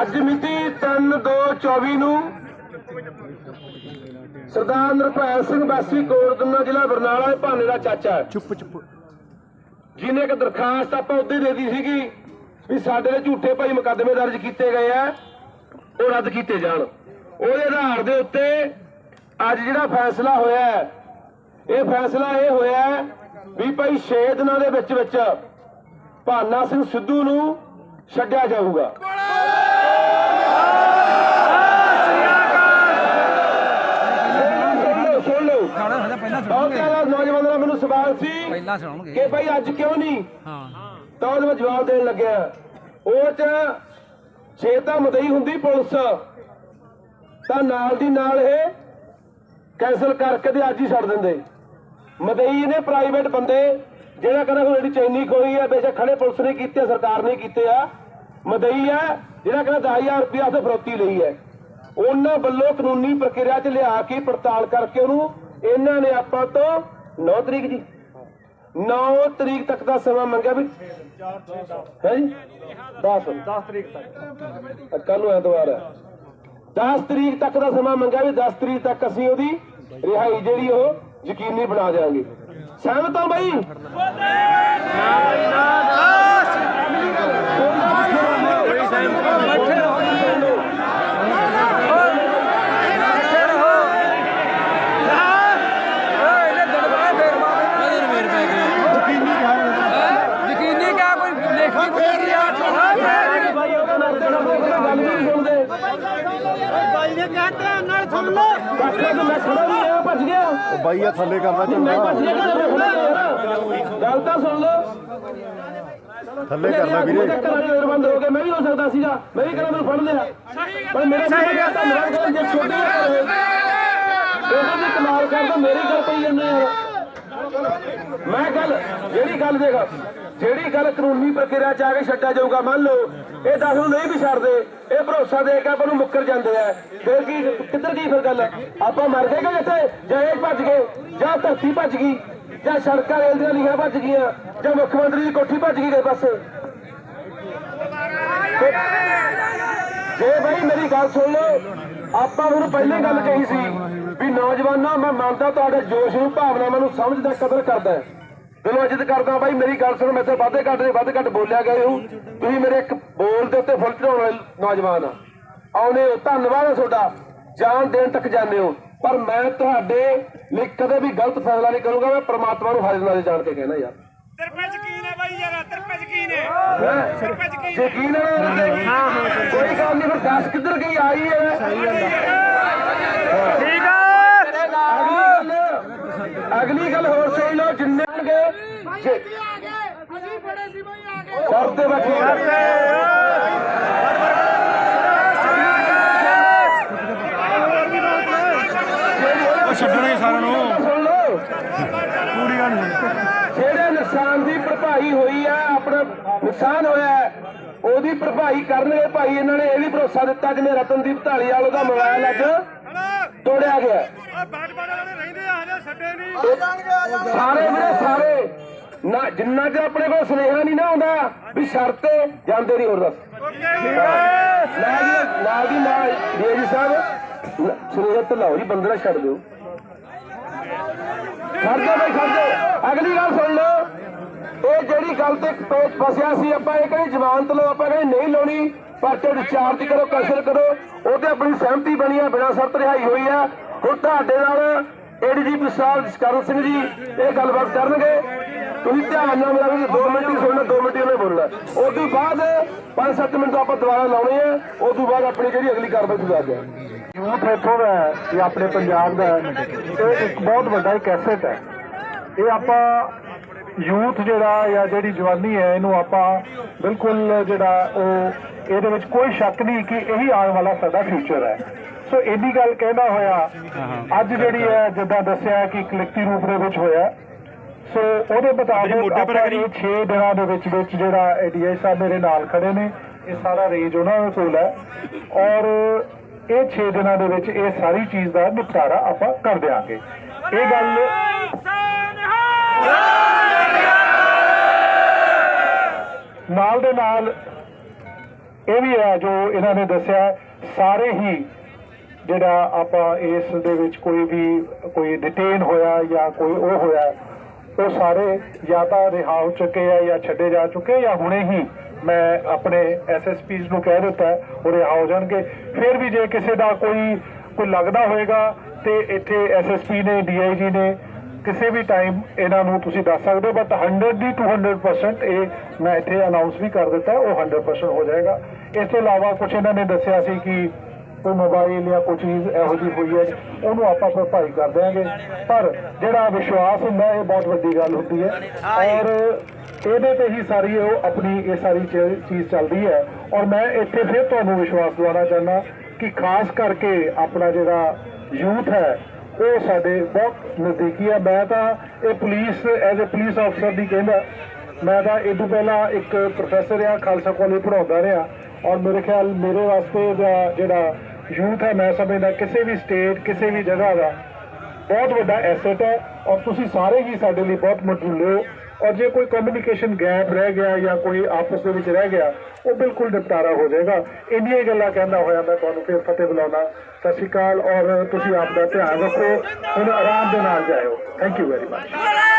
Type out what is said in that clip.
ਅੱਜ ਮਿਤੀ 3/2/24 ਨੂੰ ਸਰਦਾਰ ਨਿਰਭੈ ਸਿੰਘ ਵਾਸੀ ਕੋਟਦਮਾ ਜ਼ਿਲ੍ਹਾ ਬਰਨਾਲਾ ਦੇ ਭਾਨੇ ਦਾ ਚਾਚਾ ਚੁੱਪ ਚੁੱਪ। ਜਿਹਨੇ ਇੱਕ ਦਰਖਾਸਤ ਆਪਾਂ ਉੱਤੇ ਦੇ ਦਿੱਤੀ ਸੀਗੀ ਵੀ ਸਾਡੇ ਤੇ ਝੂਠੇ ਭਾਈ ਮੁਕੱਦਮੇ ਦਰਜ ਕੀਤੇ ਗਏ ਆ ਉਹ ਰੱਦ ਕੀਤੇ ਜਾਣ। ਉਹਦੇ ਆਧਾਰ ਦੇ ਉੱਤੇ ਅੱਜ ਜਿਹੜਾ ਫੈਸਲਾ ਹੋਇਆ ਹੈ, ਇਹ ਫੈਸਲਾ ਇਹ ਹੋਇਆ ਵੀ ਭਾਈ 6 ਦਿਨਾਂ ਦੇ ਵਿੱਚ ਵਿੱਚ ਭਾਨਾ ਸਿੰਘ ਸਿੱਧੂ ਨੂੰ ਛੱਡਿਆ ਜਾਊਗਾ। ਸੁਣ ਲਓ ਸੁਣ ਲਓ ਖਾਣਾ ਹੁੰਦਾ ਪਹਿਲਾਂ ਬਹੁਤ ਜ਼ਿਆਦਾ ਨੌਜਵਾਨਾਂ ਦਾ ਮੈਨੂੰ ਸਵਾਲ ਸੀ ਪਹਿਲਾਂ ਸੁਣਾਉਣਗੇ। ਕਿ ਭਾਈ ਅੱਜ ਕਿਉਂ ਨਹੀਂ? ਹਾਂ। ਤਾਂ ਉਹਦੇ ਮੈਂ ਜਵਾਬ ਦੇਣ ਲੱਗਿਆ। ਉਹ ਚ ਜੇ ਤਾਂ ਮਦਈ ਹੁੰਦੀ ਪੁਲਿਸ ਤਾਂ ਨਾਲ ਦੀ ਨਾਲ ਇਹ ਕੈਨਸਲ ਕਰਕੇ ਤੇ ਅੱਜ ਹੀ ਛੱਡ ਦਿੰਦੇ। ਮਦਈ ਨੇ ਪ੍ਰਾਈਵੇਟ ਬੰਦੇ ਜਿਹੜਾ ਕਹਿੰਦਾ ਕੋਈ ਜਿਹੜੀ ਚੈਨੀ ਕੋਈ ਹੈ ਬੇਸ਼ੱਕ ਖੜੇ ਪੁਲਿਸ ਨੇ ਕੀਤੇ ਸਰਕਾਰ ਨੇ ਕੀਤੇ ਆ ਮਦਈ ਹੈ ਜਿਹੜਾ ਕਹਿੰਦਾ 10000 ਰੁਪਇਆ ਉਹਦੇ ਫਰੋਤੀ ਲਈ ਹੈ। ਉਹਨਾਂ ਵੱਲੋਂ ਕਾਨੂੰਨੀ ਪ੍ਰਕਿਰਿਆ 'ਚ ਲਿਆ ਕੇ ਪੜਤਾਲ ਕਰਕੇ ਉਹਨੂੰ ਇਹਨਾਂ ਨੇ ਆਪਾਂ ਤੋਂ 9 ਤਰੀਕ ਜੀ 9 ਤਰੀਕ ਤੱਕ ਦਾ ਸਮਾਂ ਮੰਗਿਆ ਵੀ ਹੈ ਜੀ? 10 10 ਤਰੀਕ ਤੱਕ। ਕੱਲ ਨੂੰ ਐਤਵਾਰ ਹੈ। 10 ਤਰੀਕ ਤੱਕ ਦਾ ਸਮਾਂ ਮੰਗਿਆ ਵੀ 10 ਤਰੀਕ ਤੱਕ ਅਸੀਂ ਉਹਦੀ ਰਿਹਾਈ ਜਿਹੜੀ ਉਹ ਯਕੀਨੀ ਬਣਾ ਦੇਵਾਂਗੇ ਸਹਿਮਤ ਹੋ ਬਾਈ ਯਕੀਨੀ ਕਿਆ ਕੋਈ ਲੇਖੀ ਫੇਰ ਬਾਈ ਉਹਦਾ ਨਾਲ ਤੇ ਨਾਲ ਗੱਲ ਵੀ ਨਹੀਂ ਸੁਣਦੇ ਭਾਈ ਨੇ ਕਹਤੇ ਨਾਲ ਸੁਣ ਲੋ ਡਾਕਟਰ ਤੋਂ ਮੈਂ ਖੜਾ ਵੀ ਆ ਭੱਜ ਗਿਆ ਬਾਈ ਆ ਥੱਲੇ ਕਰਨਾ ਮੈਂ ਚੰਗਾ ਭੱਜ ਗਿਆ ਕਿ ਮੈਂ ਖੜਾ ਯਾਰ। ਗੱਲ ਤਾਂ ਸੁਣ ਲਓ। ਥੱਲੇ ਕਰਨਾ ਵੀਰੇ। ਵੀਰੇ ਬੰਦ ਹੋ ਗਿਆ ਮੈਂ ਵੀ ਹੋ ਸਕਦਾ ਸੀਗਾ। ਮੈਂ ਵੀ ਕਹਿੰਦਾ ਮੈਨੂੰ ਫੜ ਲਿਆ। ਪਰ ਮੇਰਾ ਸਹੀ ਗੱਲ ਤਾਂ ਮੇਰਾ ਗੱਲ ਜੇ ਛੋਟੀ ਹੈ ਉਹਦੇ ਦੀ ਕਮਾਲ ਕਰਦਾ ਮੇਰੀ ਗੱਲ ਪਈ ਜਾਂਦੇ ਯਾਰ ਮੈਂ ਗੱਲ ਜਿਹੜੀ ਗੱਲ ਦੇਖ ਜਿਹੜੀ ਗੱਲ ਕਾਨੂੰਨੀ ਪ੍ਰਕਿਰਿਆ ਚ ਆ ਕੇ ਛੱਡਿਆ ਜਾਊਗਾ ਮੰਨ ਲਓ। ਇਹ ਦਸ ਨੂੰ ਨਹੀਂ ਵੀ ਛੱਡਦੇ। ਇਹ ਭਰੋਸਾ ਦੇ ਕੇ ਆਪਾਂ ਨੂੰ ਮੁੱਕਰ ਜਾਂਦੇ ਆ। ਫਿਰ ਕੀ ਕਿੱਧਰ ਗਈ ਫਿਰ ਗੱਲ? ਆਪਾਂ ਮਰ ਗਏ ਕਿ ਜਿੱਥੇ? ਜਾਂ ਇਹ ਭੱਜ ਗਏ, ਜਾਂ ਧਰਤੀ ਭੱਜ ਗਈ, ਜਾਂ ਸੜਕਾਂ ਰੇਲ ਦੀਆਂ ਲੀਹਾਂ ਭੱਜ ਗਈਆਂ, ਜਾਂ ਮੁੱਖ ਮੰਤਰੀ ਦੀ ਕੋਠੀ ਭੱਜ ਗਈ ਗਏ ਪਾਸੇ? ਜੇ ਭਾਈ ਮੇਰੀ ਗੱਲ ਸੁਣ ਲਓ, ਆਪਾਂ ਹੁਣ ਪਹਿਲੇ ਗੱਲ ਕਹੀ ਸੀ ਵੀ ਨੌਜਵਾਨਾਂ, ਮੈਂ ਮੰਨਦਾ ਤੁਹਾਡੇ ਜੋਸ਼ ਨੂੰ, ਭਾਵਨਾਵਾਂ ਨੂੰ ਸਮਝਦਾ ਕਦਰ ਕਰਦਾ ਹੈ। ਦਿਲੋਂ ਇੱਜ਼ਤ ਕਰਦਾ ਭਾਈ ਮੇਰੀ ਗੱਲ ਸੁਣ, ਮੈਂ ਤੇ ਵਾਧੇ ਘੱਟ ਦੇ, ਵੱਧ ਘੱਟ ਬੋਲਿਆ ਗਿਆ ਤੁਸੀਂ ਮੇਰੇ ਇੱਕ ਬੋਲ ਦੇ ਉੱਤੇ ਫੁੱਲ ਚੜਾਉਣ ਵਾਲੇ ਨੌਜਵਾਨ। ਆ ਆਉਨੇ ਹੋ ਧੰਨਵਾਦ ਹੈ ਤੁਹਾਡਾ। ਜਾਨ ਦੇਣ ਤੱਕ ਜਾਂਦੇ ਹੋ। ਪਰ ਮੈਂ ਤੁਹਾਡੇ ਲਈ ਕਦੇ ਵੀ ਗਲਤ ਫੈਸਲਾ ਨਹੀਂ ਕਰੂੰਗਾ ਮੈਂ ਪ੍ਰਮਾਤਮਾ ਨੂੰ ਹਾਜ਼ਰ ਨਾਲੇ ਜਾਣ ਕੇ ਕਹਿਣਾ ਯਾਰ। ਤੇਰੇ ਯਕੀਨ ਹੈ ਬਾਈ ਯਾਰ ਤੇਰੇ ਪੇ ਯਕੀਨ ਹੈ। ਤੇਰੇ ਪੇ ਯਕੀਨ ਯਕੀਨ ਹੈ ਹਾਂ ਹਾਂ ਕੋਈ ਗੱਲ ਨਹੀਂ ਫਿਰ ਦੱਸ ਕਿੱਧਰ ਗਈ ਆਈ ਹੈ? ਸਹੀ ਠੀਕ ਆ ਅਗਲੀ ਗੱਲ ਅਗਲੀ ਗੱਲ ਹੋਰ ਸੁਣ ਲਓ ਜਿੰਨੇ ਗਏ ਜੇ ਅਸੀਂ ਬੜੇ ਸੀ ਬਾਈ ਆ ਗਏ ਡਰਦੇ ਬੈਠੇ ਛੱਡਣਾ ਹੀ ਸਾਰਿਆਂ ਨੂੰ। ਸੁਣ ਲਓ। ਪੂਰੀਆਂ ਨਹੀਂ। ਜਿਹੜੇ ਨੁਕਸਾਨ ਦੀ ਭਰਪਾਈ ਹੋਈ ਹੈ ਆਪਣਾ ਨੁਕਸਾਨ ਹੋਇਆ ਉਹਦੀ ਭਰਪਾਈ ਕਰਨਗੇ ਭਾਈ ਇਹਨਾਂ ਨੇ ਇਹ ਵੀ ਭਰੋਸਾ ਦਿੱਤਾ ਜਿਵੇਂ ਰਤਨਦੀਪ ਢਾਲੀਵਾਲ ਉਹਦਾ ਮੋਬਾਈਲ ਅੱਜ ਤੋੜਿਆ ਗਿਆ। ਸਾਰੇ ਵੀਰੇ ਸਾਰੇ। ਨਾ ਜਿੰਨਾ ਚਿਰ ਆਪਣੇ ਕੋਲ ਸੁਨੇਹਾ ਨਹੀਂ ਨਾ ਆਉਂਦਾ ਵੀ ਸ਼ਰਤ ਤੇ ਜਾਂਦੇ ਨਹੀਂ ਹੋਰ ਦੱਸ। ਨਾਲ ਦੀ ਨਾਲ ਦੀ ਨਾਲ ਜੀ ਸਾਹਿਬ ਸੁਨੇਹਾ ਤੇ ਲਾਓ ਜੀ ਬੰਦਰਾ ਛੱਡ ਦਿਓ। ਖੜ ਜਾ ਬਈ ਖੜ ਜਾ ਅਗਲੀ ਗੱਲ ਸੁਣ ਲਓ। ਇਹ ਜਿਹੜੀ ਗੱਲ ਤੇ ਪੇਚ ਫਸਿਆ ਸੀ ਆਪਾਂ ਇਹ ਕਹਿੰਦੇ ਜ਼ਮਾਨਤ ਲਓ ਆਪਾਂ ਕਹਿੰਦੇ ਨਹੀਂ ਲਾਉਣੀ ਪਰਚੇ ਡਿਸਚਾਰਜ ਕਰੋ ਕੈਂਸਲ ਕਰੋ ਉਹਤੇ ਆਪਣੀ ਸਹਿਮਤੀ ਬਣੀ ਆ ਬਿਨਾਂ ਸ਼ਰਤ ਰਿਹਾਈ ਹੋਈ ਆ। ਹੁਣ ਤੁਹਾਡੇ ਨਾਲ ਏਡੀਜੀਪੀ ਸਾਹਿਬ ਜਸਕਰਨ ਸਿੰਘ ਜੀ ਇਹ ਗੱਲਬਾਤ ਕਰਨਗੇ। ਤੁਸੀਂ ਧਿਆਨ ਨਾਲ ਮੇਰਾ ਵੀ 2 ਮਿੰਟ ਹੀ ਸੁਣਨਾ 2 ਮਿੰਟ ਹੀ ਉਹਨੇ ਬੋਲਣਾ। ਉਸ ਤੋਂ ਬਾਅਦ 5-7 ਮਿੰਟ ਆਪਾਂ ਦੁਬਾਰਾ ਲਾਉਣੇ ਆ ਉਸ ਤੋਂ ਬਾਅਦ ਆਪਣੀ ਜਿਹੜੀ ਅਗਲੀ ਕਾਰਵਾਈ ਤੁਸੀਂ ਦੱਸ ਦਿਓ। ਯੂਥ ਇੱਥੋਂ ਦਾ ਹੈ, ਇਹ ਆਪਣੇ ਪੰਜਾਬ ਦਾ ਇਹ ਇੱਕ ਬਹੁਤ ਵੱਡਾ ਇੱਕ ਐਸੈਟ ਹੈ। ਇਹ ਆਪਾਂ ਯੂਥ ਜਿਹੜਾ ਜਾਂ ਜਿਹੜੀ ਜਵਾਨੀ ਹੈ ਇਹਨੂੰ ਆਪਾਂ ਬਿਲਕੁਲ ਜਿਹੜਾ ਉਹ ਇਹਦੇ ਵਿੱਚ ਕੋਈ ਸ਼ੱਕ ਨਹੀਂ ਕਿ ਇਹੀ ਆਉਣ ਵਾਲਾ ਸਾਡਾ ਫਿਊਚਰ ਹੈ। ਸੋ ਇੰਨੀ ਗੱਲ ਕਹਿੰਦਾ ਹੋਇਆ ਅੱਜ ਜਿਹੜੀ ਹੈ ਜਿੱਦਾਂ ਦੱਸਿਆ ਕਿ ਲਿਖਤੀ ਰੂਪ ਦੇ ਵਿੱਚ ਹੋਇਆ। ਸੋ ਉਹਦੇ ਮੁਤਾਬਕ ਆਪਾਂ ਇਹ 6 ਦਿਨਾਂ ਦੇ ਵਿੱਚ ਵਿੱਚ ਜਿਹੜਾ ਏਡੀਆਈ ਸਾਹਿਬ ਮੇਰੇ ਨਾਲ ਖੜੇ ਨੇ ਇਹ ਸਾਰਾ ਰੇਂਜ ਉਹਨਾਂ ਦੇ ਕੋਲ ਹੈ। ਔਰ ਇਹ 6 ਦਿਨਾਂ ਦੇ ਵਿੱਚ ਇਹ ਸਾਰੀ ਚੀਜ਼ ਦਾ ਨਿਪਟਾਰਾ ਆਪਾਂ ਕਰ ਦਿਆਂਗੇ। ਇਹ ਗੱਲ ਨਾਲ ਦੇ ਨਾਲ ਇਹ ਵੀ ਹੈ ਜੋ ਇਹਨਾਂ ਨੇ ਦੱਸਿਆ ਸਾਰੇ ਹੀ ਜਿਹੜਾ ਆਪਾਂ ਇਸ ਦੇ ਵਿੱਚ ਕੋਈ ਵੀ, ਕੋਈ ਡਿਟੇਨ ਹੋਇਆ ਜਾਂ ਕੋਈ ਉਹ ਹੋਇਆ, ਉਹ ਸਾਰੇ ਜਾਂ ਤਾਂ ਰਿਹਾ ਹੋ ਚੁੱਕੇ ਆ ਜਾਂ ਛੱਡੇ ਜਾ ਚੁੱਕੇ ਜਾਂ ਹੁਣੇ ਹੀ ਮੈਂ ਆਪਣੇ ਐਸਐਸਪੀਜ਼ ਨੂੰ ਕਹਿ ਦਿੱਤਾ, ਉਹ ਰਿਹਾ ਹੋ ਜਾਣਗੇ। ਫਿਰ ਵੀ ਜੇ ਕਿਸੇ ਦਾ ਕੋਈ ਕੋਈ ਲੱਗਦਾ ਹੋਏਗਾ ਤੇ ਇੱਥੇ ਐਸਐਸਪੀ ਨੇ ਡੀਆਈਜੀ ਨੇ ਕਿਸੇ ਵੀ ਟਾਈਮ ਇਹਨਾਂ ਨੂੰ ਤੁਸੀਂ ਦੱਸ ਸਕਦੇ ਹੋ ਬਟ 100 ਦੀ 200% ਇਹ ਮੈਂ ਇੱਥੇ ਅਨਾਉਂਸ ਵੀ ਕਰ ਦਿੱਤਾ, ਉਹ 100% ਹੋ ਜਾਏਗਾ। ਇਸ ਤੋਂ ਇਲਾਵਾ ਕੁਝ ਇਹਨਾਂ ਨੇ ਦੱਸਿਆ ਸੀ ਕਿ ਕੋਈ ਮੋਬਾਈਲ ਜਾਂ ਕੋਈ ਚੀਜ਼ ਇਹੋ ਜਿਹੀ ਹੋਈ ਹੈ, ਉਹਨੂੰ ਆਪਾਂ ਭਰਪਾਈ ਕਰ ਦਿਆਂਗੇ। ਪਰ ਜਿਹੜਾ ਵਿਸ਼ਵਾਸ ਹੁੰਦਾ, ਇਹ ਬਹੁਤ ਵੱਡੀ ਗੱਲ ਹੁੰਦੀ ਹੈ। ਔਰ ਇਹਦੇ ਤੇ ਹੀ ਸਾਰੀ ਉਹ ਆਪਣੀ ਇਹ ਸਾਰੀ ਚ- ਚੀਜ਼ ਚੱਲਦੀ ਹੈ। ਔਰ ਮੈਂ ਇੱਥੇ ਫਿਰ ਤੁਹਾਨੂੰ ਵਿਸ਼ਵਾਸ ਦਿਵਾਉਣਾ ਚਾਹੁੰਦਾ ਕਿ ਖਾਸ ਕਰਕੇ ਆਪਣਾ ਜਿਹੜਾ ਯੂਥ ਹੈ, ਉਹ ਸਾਡੇ ਬਹੁਤ ਨਜ਼ਦੀਕੀ ਆ। ਮੈਂ ਤਾਂ ਇਹ ਪੁਲਿਸ ਐਜ਼ ਅ ਪੁਲਿਸ ਅਫਸਰ ਦੀ ਕਹਿੰਦਾ। ਮੈਂ ਤਾਂ ਇਹ ਤੋਂ ਪਹਿਲਾਂ ਇੱਕ ਪ੍ਰੋਫੈਸਰ ਆ, ਖਾਲਸਾ ਕਾਲਜ ਪੜਾਉਂਦਾ ਰਿਹਾ। ਔਰ ਮੇਰੇ ਖਿਆਲ ਮੇਰੇ ਵਾਸਤੇ ਜਿਹੜਾ ਯੂਥ ਹੈ, ਮੈਂ ਸਮਝਦਾ ਕਿਸੇ ਵੀ ਸਟੇਟ ਕਿਸੇ ਵੀ ਜਗ੍ਹਾ ਦਾ ਬਹੁਤ ਵੱਡਾ ਐਸੈਟ ਹੈ ਔਰ ਤੁਸੀਂ ਸਾਰੇ ਹੀ ਸਾਡੇ ਲਈ ਬਹੁਤ ਮਟਰੂਲੇ ਹੋ ਔਰ ਜੇ ਕੋਈ ਕਮਿਊਨੀਕੇਸ਼ਨ ਗੈਪ ਰਹਿ ਗਿਆ ਜਾਂ ਕੋਈ ਆਪਸ ਦੇ ਵਿੱਚ ਰਹਿ ਗਿਆ, ਉਹ ਬਿਲਕੁਲ ਨਿਪਟਾਰਾ ਹੋ ਜਾਏਗਾ। ਇੰਨੀਆਂ ਹੀ ਗੱਲਾਂ ਕਹਿੰਦਾ ਹੋਇਆ ਮੈਂ ਤੁਹਾਨੂੰ ਫਿਰ ਫਤਿਹ ਬੁਲਾਉਣਾ ਸਤਿ ਸ਼੍ਰੀ ਅਕਾਲ ਔਰ ਤੁਸੀਂ ਆਪ ਦਾ ਧਿਆਨ ਰੱਖੋ। ਹੁਣ ਆਰਾਮ ਦੇ ਨਾਲ ਜਾਇਓ। Thank you very much